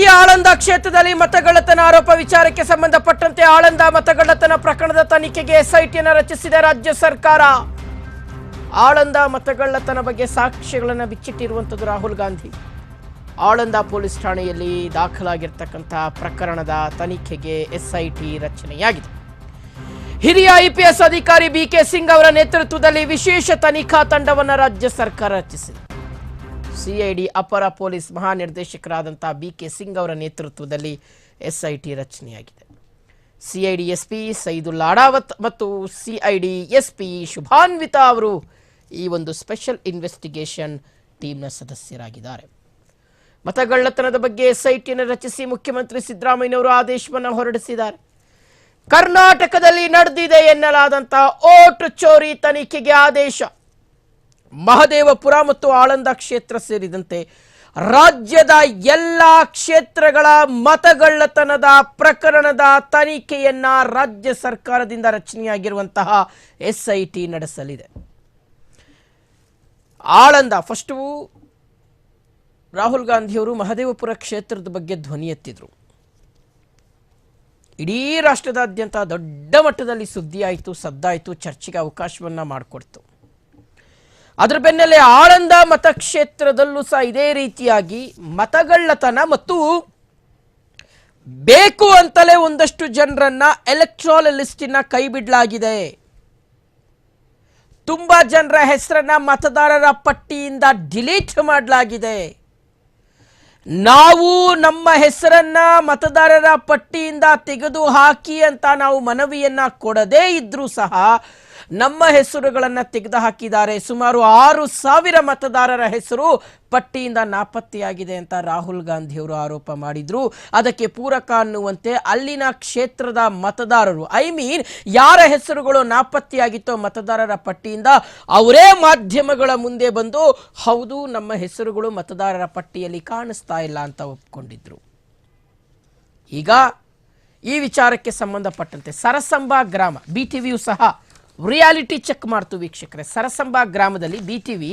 ಈ ಆಳಂದ ಕ್ಷೇತ್ರದಲ್ಲಿ ಮತಗಳ್ಳತನ ಆರೋಪ ವಿಚಾರಕ್ಕೆ ಸಂಬಂಧಪಟ್ಟಂತೆ ಆಳಂದ ಮತಗಳ್ಳತನ ಪ್ರಕರಣದ ತನಿಖೆಗೆ ಎಸ್ಐಟಿಯನ್ನು ರಚಿಸಿದ ರಾಜ್ಯ ಸರ್ಕಾರ. ಆಳಂದ ಮತಗಳ್ಳತನ ಬಗ್ಗೆ ಸಾಕ್ಷ್ಯಗಳನ್ನು ಬಿಚ್ಚಿಟ್ಟಿರುವಂಥದ್ದು ರಾಹುಲ್ ಗಾಂಧಿ. ಆಳಂದ ಪೊಲೀಸ್ ಠಾಣೆಯಲ್ಲಿ ದಾಖಲಾಗಿರ್ತಕ್ಕಂಥ ಪ್ರಕರಣದ ತನಿಖೆಗೆ ಎಸ್ಐಟಿ ರಚನೆಯಾಗಿದೆ. ಹಿರಿಯ ಐಪಿಎಸ್ ಅಧಿಕಾರಿ ಬಿ ಕೆ ಸಿಂಗ್ ಅವರ ನೇತೃತ್ವದಲ್ಲಿ ವಿಶೇಷ ತನಿಖಾ ತಂಡವನ್ನು ರಾಜ್ಯ ಸರ್ಕಾರ ರಚಿಸಿದೆ. ಸಿಐಡಿ ಅಪರ ಪೊಲೀಸ್ ಮಹಾನಿರ್ದೇಶಕರಾದಂಥ ಬಿ ಕೆ ಸಿಂಗ್ ಅವರ ನೇತೃತ್ವದಲ್ಲಿ ಎಸ್ಐಟಿ ರಚನೆಯಾಗಿದೆ. ಸಿಐಡಿ ಎಸ್ಪಿ ಸೈದುಲ್ಲಾ ಅಡಾವತ್ ಮತ್ತು ಸಿಐಡಿ ಎಸ್ಪಿ ಶುಭಾನ್ವಿತ ಅವರು ಈ ಒಂದು ಸ್ಪೆಷಲ್ ಇನ್ವೆಸ್ಟಿಗೇಷನ್ ಟೀಮ್ನ ಸದಸ್ಯರಾಗಿದ್ದಾರೆ. ಮತಗಳ್ಳತನದ ಬಗ್ಗೆ ಎಸ್ಐಟಿಯನ್ನು ರಚಿಸಿ ಮುಖ್ಯಮಂತ್ರಿ ಸಿದ್ದರಾಮಯ್ಯನವರು ಆದೇಶವನ್ನು ಹೊರಡಿಸಿದ್ದಾರೆ. ಕರ್ನಾಟಕದಲ್ಲಿ ನಡೆದಿದೆ ಎನ್ನಲಾದಂತಹ ಓಟ್ ಚೋರಿ ತನಿಖೆಗೆ ಆದೇಶ. ಮಹದೇವಪುರ ಮತ್ತು ಆಳಂದ ಕ್ಷೇತ್ರ ಸೇರಿದಂತೆ ರಾಜ್ಯದ ಎಲ್ಲ ಕ್ಷೇತ್ರಗಳ ಮತಗಳ್ಳತನದ ಪ್ರಕರಣದ ತನಿಖೆಯನ್ನ ರಾಜ್ಯ ಸರ್ಕಾರದಿಂದ ರಚನೆಯಾಗಿರುವಂತಹ ಎಸ್ಐಟಿ ನಡೆಸಲಿದೆ. ಆಳಂದ ಫಸ್ಟು ರಾಹುಲ್ ಗಾಂಧಿಯವರು ಮಹದೇವಪುರ ಕ್ಷೇತ್ರದ ಬಗ್ಗೆ ಧ್ವನಿ ಎತ್ತಿದ್ರು. ಇಡೀ ರಾಷ್ಟ್ರದಾದ್ಯಂತ ದೊಡ್ಡ ಮಟ್ಟದಲ್ಲಿ ಸುದ್ದಿಯಾಯಿತು, ಸದ್ದಾಯಿತು, ಚರ್ಚೆಗೆ ಅವಕಾಶವನ್ನ ಮಾಡಿಕೊಡ್ತು. ಅದರ ಬೆನ್ನಲ್ಲೇ ಆಳಂದ ಮತಕ್ಷೇತ್ರದಲ್ಲೂ ಸಹ ಇದೇ ರೀತಿಯಾಗಿ ಮತಗಳ್ಳತನ ಮತ್ತು ಬೇಕು ಅಂತಲೇ ಒಂದಷ್ಟು ಜನರನ್ನ ಎಲೆಕ್ಟ್ರಾಲ್ ಲಿಸ್ಟಿನ ಕೈ ತುಂಬಾ ಜನರ ಹೆಸರನ್ನ ಮತದಾರರ ಪಟ್ಟಿಯಿಂದ ಡಿಲೀಟ್ ಮಾಡಲಾಗಿದೆ. ನಾವು ನಮ್ಮ ಹೆಸರನ್ನ ಮತದಾರರ ಪಟ್ಟಿಯಿಂದ ತೆಗೆದು ಹಾಕಿ ಅಂತ ನಾವು ಮನವಿಯನ್ನ ಕೊಡದೇ ಇದ್ರೂ ಸಹ ನಮ್ಮ ಹೆಸರುಗಳನ್ನು ತೆಗೆದು ಹಾಕಿದ್ದಾರೆ ಸುಮಾರು ಆರು ಸಾವಿರ ಮತದಾರರ ಹೆಸರು ಪಟ್ಟಿಯಿಂದ ನಾಪತ್ತೆಯಾಗಿದೆ ಅಂತ ರಾಹುಲ್ ಗಾಂಧಿಯವರು ಆರೋಪ ಮಾಡಿದ್ರು. ಅದಕ್ಕೆ ಪೂರಕ ಅನ್ನುವಂತೆ ಅಲ್ಲಿನ ಕ್ಷೇತ್ರದ ಮತದಾರರು, ಐ ಮೀನ್ ಯಾರ ಹೆಸರುಗಳು ನಾಪತ್ತೆಯಾಗಿತ್ತೋ ಮತದಾರರ ಪಟ್ಟಿಯಿಂದ ಅವರೇ ಮಾಧ್ಯಮಗಳ ಮುಂದೆ ಬಂದು, ಹೌದು, ನಮ್ಮ ಹೆಸರುಗಳು ಮತದಾರರ ಪಟ್ಟಿಯಲ್ಲಿ ಕಾಣಿಸ್ತಾ ಇಲ್ಲ ಅಂತ ಒಪ್ಕೊಂಡಿದ್ರು. ಈಗ ಈ ವಿಚಾರಕ್ಕೆ ಸಂಬಂಧಪಟ್ಟಂತೆ ಸರಸಂಬ ಗ್ರಾಮ, ಬಿ ಟಿ ವಿಯು ಸಹ ರಿಯಾಲಿಟಿ ಚೆಕ್ ಮಾಡ್ತು ವೀಕ್ಷಕರೇ. ಸರಸಂಬ ಗ್ರಾಮದಲ್ಲಿ B T V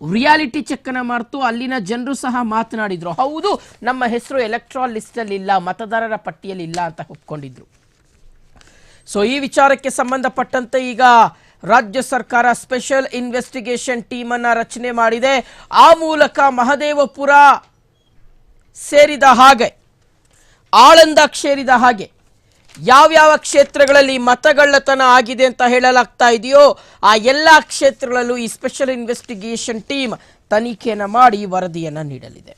reality check ಅನ್ನ ಮಾಡ್ತು. ಅಲ್ಲಿನ ಜನರು ಸಹ ಮಾತನಾಡಿದ್ರು. ಹೌದು, ನಮ್ಮ ಹೆಸರು ಎಲೆಕ್ಟ್ರಾಲ್ ಲಿಸ್ಟಲ್ಲಿ ಇಲ್ಲ ಮತದಾರರ ಪಟ್ಟಿಯಲ್ಲಿ ಇಲ್ಲ ಅಂತ ಒಪ್ಕೊಂಡಿದ್ರು. ಸೊ ಈ ವಿಚಾರಕ್ಕೆ ಸಂಬಂಧಪಟ್ಟಂತೆ ಈಗ ರಾಜ್ಯ ಸರ್ಕಾರ ಸ್ಪೆಷಲ್ ಇನ್ವೆಸ್ಟಿಗೇಷನ್ ಟೀಮ್ ಅನ್ನ ರಚನೆ ಮಾಡಿದೆ. ಆ ಮೂಲಕ ಮಹದೇವಪುರ ಸೇರಿದ ಹಾಗೆ ಆಳಂದ ಸೇರಿದ ಹಾಗೆ ಯಾವ್ಯಾವ ಕ್ಷೇತ್ರಗಳಲ್ಲಿ ಮತಗಳ್ಳತನ ಆಗಿದೆ ಅಂತ ಹೇಳಲಾಗ್ತಾ ಇದೆಯೋ ಆ ಎಲ್ಲ ಕ್ಷೇತ್ರಗಳಲ್ಲೂ ಈ ಸ್ಪೆಷಲ್ ಇನ್ವೆಸ್ಟಿಗೇಷನ್ ಟೀಮ್ ತನಿಖೆಯನ್ನು ಮಾಡಿ ವರದಿಯನ್ನು ನೀಡಲಿದೆ.